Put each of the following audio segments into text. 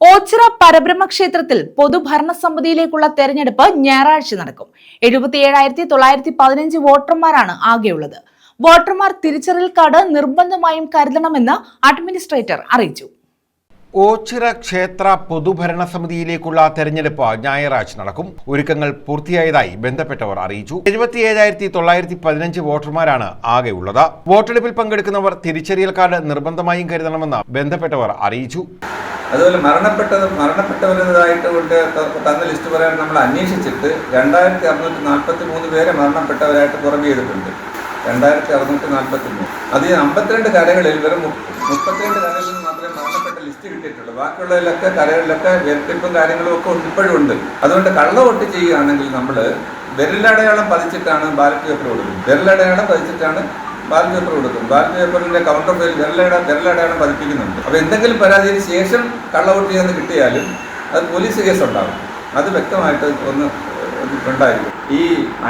ഓച്ചിറ പരബ്രഹ്മ ക്ഷേത്രത്തിൽ പൊതുഭരണ സമിതിയിലേക്കുള്ള തെരഞ്ഞെടുപ്പ് ഞായറാഴ്ച നടക്കും. എഴുപത്തിയേഴായിരത്തി തൊള്ളായിരത്തി പതിനഞ്ച് വോട്ടർമാരാണ് ആകെയുള്ളത്. വോട്ടർമാർ തിരിച്ചറിയൽ കാർഡ് നിർബന്ധമായും കരുതണമെന്ന് അഡ്മിനിസ്ട്രേറ്റർ അറിയിച്ചു. ഓച്ചിറ ക്ഷേത്ര പൊതുഭരണ സമിതിയിലേക്കുള്ള തെരഞ്ഞെടുപ്പ് ഞായറാഴ്ച നടക്കും. ഒരുക്കങ്ങൾ പൂർത്തിയായതായി ബന്ധപ്പെട്ടവർ അറിയിച്ചു. എഴുപത്തിയേഴായിരത്തി തൊള്ളായിരത്തി പതിനഞ്ച് വോട്ടർമാരാണ് ആകെയുള്ളത് വോട്ടെടുപ്പിൽ പങ്കെടുക്കുന്നവർ തിരിച്ചറിയൽ കാർഡ് നിർബന്ധമായും കരുതണമെന്ന് ബന്ധപ്പെട്ടവർ അറിയിച്ചു. അതുപോലെ മരണപ്പെട്ടത് മരണപ്പെട്ടവരുടേതായിട്ട് കൊണ്ട് തന്ന ലിസ്റ്റ് പറയാൻ നമ്മൾ അന്വേഷിച്ചിട്ട് രണ്ടായിരത്തി അറുന്നൂറ്റി നാൽപ്പത്തി മൂന്ന് പേരെ മരണപ്പെട്ടവരായിട്ട് പുറമെ ചെയ്തിട്ടുണ്ട് രണ്ടായിരത്തി അറുന്നൂറ്റി നാൽപ്പത്തി മൂന്ന് അത് ഈ അമ്പത്തിരണ്ട് കരകളിൽ വെറും മുപ്പത്തിരണ്ട് മരണപ്പെട്ട ലിസ്റ്റ് കിട്ടിയിട്ടുള്ളൂ. ബാക്കിയുള്ളതിലൊക്കെ കരകളിലൊക്കെ വെട്ടിപ്പും കാര്യങ്ങളും ഒക്കെ ഇപ്പോഴും ഉണ്ട്. അതുകൊണ്ട് കള്ള വോട്ട് ചെയ്യുകയാണെങ്കിൽ നമ്മൾ വിരലടയാളം പതിച്ചിട്ടാണ് ബാലറ്റ് പേപ്പർ കൊടുക്കുന്നത്. വിരലടയാളം പതിച്ചിട്ടാണ് ബാലറ്റ് പേപ്പർ കൊടുക്കും ബാലറ്റ് പേപ്പറിന്റെ കൗണ്ടർ പേരിൽ വിരലട വിരലടയാളം പതിപ്പിക്കുന്നുണ്ട്. അപ്പോൾ എന്തെങ്കിലും പരാതിക്ക് ശേഷം കള്ള വോട്ട് ചെയ്യാൻ കിട്ടിയാലും അത് പോലീസ് കേസ് ഉണ്ടാകും അത് വ്യക്തമായിട്ട് ഒന്ന് ഉണ്ടായിരിക്കും ഈ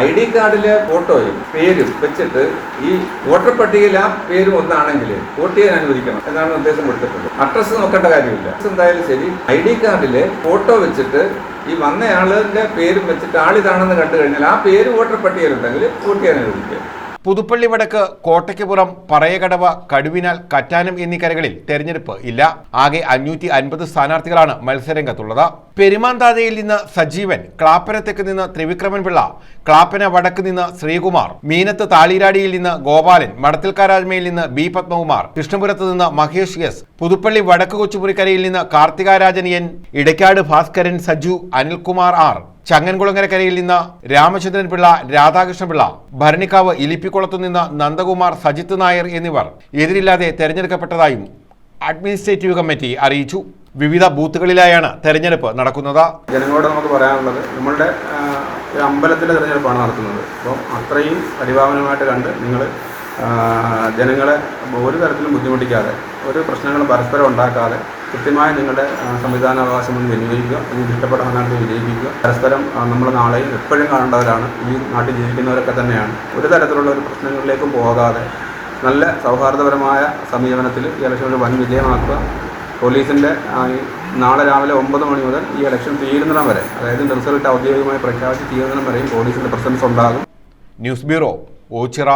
ഐ ഡി കാർഡിലെ ഫോട്ടോയും പേരും വെച്ചിട്ട് ഈ വോട്ടർ പട്ടികയിൽ ആ പേരും ഒന്നാണെങ്കിൽ വോട്ട് ചെയ്യാൻ അനുവദിക്കണം എന്നാണ് നിർദ്ദേശം കൊടുത്തിട്ടുള്ളത്. അഡ്രസ്സ് നോക്കേണ്ട കാര്യമില്ല. എന്തായാലും ശരി. ഐ ഡി കാർഡിലെ ഫോട്ടോ വെച്ചിട്ട് ഈ വന്നയാളിന്റെ പേരും വെച്ചിട്ട് ആളിതാണെന്ന് കണ്ടു കഴിഞ്ഞാൽ ആ പേര് വോട്ടർ പട്ടികയിലുണ്ടെങ്കിൽ വോട്ട് ചെയ്യാൻ അനുവദിക്കുക. പുതുപ്പള്ളി വടക്ക് കോട്ടയ്ക്കുപുറം പറയകടവ കടുവിനാൽ കറ്റാനം എന്നീ കരകളിൽ തെരഞ്ഞെടുപ്പ് ഇല്ല. ആകെ അഞ്ഞൂറ്റി അൻപത് സ്ഥാനാർത്ഥികളാണ് മത്സരരംഗത്തുള്ളത്. പെരുമാന്താതയിൽ നിന്ന് സജീവൻ ക്ലാപ്പനത്തേക്ക് തെക്ക് നിന്ന് ത്രിവിക്രമൻ പിള്ള ക്ലാപ്പന വടക്ക് നിന്ന് ശ്രീകുമാർ മീനത്ത് താളിരാടിയിൽ നിന്ന് ഗോപാലൻ മടത്തിൽക്കാരാജ്മയിൽ നിന്ന് ബി പത്മകുമാർ കൃഷ്ണപുരത്ത് നിന്ന് മഹേഷ് എസ് പുതുപ്പള്ളി വടക്ക് കൊച്ചുപുറിക്കരയിൽ നിന്ന് കാർത്തികാരാജൻ എൻ ഇടയ്ക്കാട് ഭാസ്കരൻ സജു അനിൽകുമാർ ആർ ചങ്ങൻകുളങ്ങരക്കരയിൽ നിന്ന് രാമചന്ദ്രൻ പിള്ള രാധാകൃഷ്ണൻ പിള്ള ഭരണിക്കാവ് ഇലിപ്പിക്കുളത്തു നിന്ന് നന്ദകുമാർ സജിത്ത് നായർ എന്നിവർ. എതിരില്ലാതെ തെരഞ്ഞെടുക്കപ്പെട്ടതായും അഡ്മിനിസ്ട്രേറ്റീവ് കമ്മിറ്റി അറിയിച്ചു. വിവിധ ബൂത്തുകളിലായാണ് തെരഞ്ഞെടുപ്പ് നടക്കുന്നത്. ജനങ്ങളോട് നമുക്ക് പറയാനുള്ളത് നമ്മളുടെ അമ്പലത്തിലെ തെരഞ്ഞെടുപ്പാണ് നടത്തുന്നത്. അപ്പോൾ അത്രയും പരിഭാവനമായിട്ട് കണ്ട് നിങ്ങൾ ജനങ്ങളെ ഒരു തരത്തിലും ബുദ്ധിമുട്ടിക്കാതെ ഒരു പ്രശ്നങ്ങളും പരസ്പരം ഉണ്ടാക്കാതെ കൃത്യമായി നിങ്ങളുടെ സംവിധാന സംവിധാനാവകാശം ഒന്ന് വിനിയോഗിക്കുക നിങ്ങൾക്ക് ഇഷ്ടപ്പെട്ട സ്ഥാനാർത്ഥി പരസ്പരം നമ്മൾ നാളെയും എപ്പോഴും കാണേണ്ടവരാണ്. ഈ നാട്ടിൽ ജീവിക്കുന്നവരൊക്കെ തന്നെയാണ്. ഒരു തരത്തിലുള്ള ഒരു പ്രശ്നങ്ങളിലേക്കും പോകാതെ നല്ല സൗഹാർദ്ദപരമായ സമീപനത്തിൽ ഈ ഇലക്ഷൻ വൻ വിജയമാക്കുക പോലീസിന്റെ നാളെ രാവിലെ ഒമ്പത് മണി മുതൽ ഈ ഇലക്ഷൻ തീരുന്നിടം വരെ അതായത് റിസൾട്ട് ഔദ്യോഗികമായി പ്രഖ്യാപിച്ച് തീരുന്നിടം വരെയും പോലീസിന്റെ പ്രസൻസ് ഉണ്ടാകും. News bureau Ochira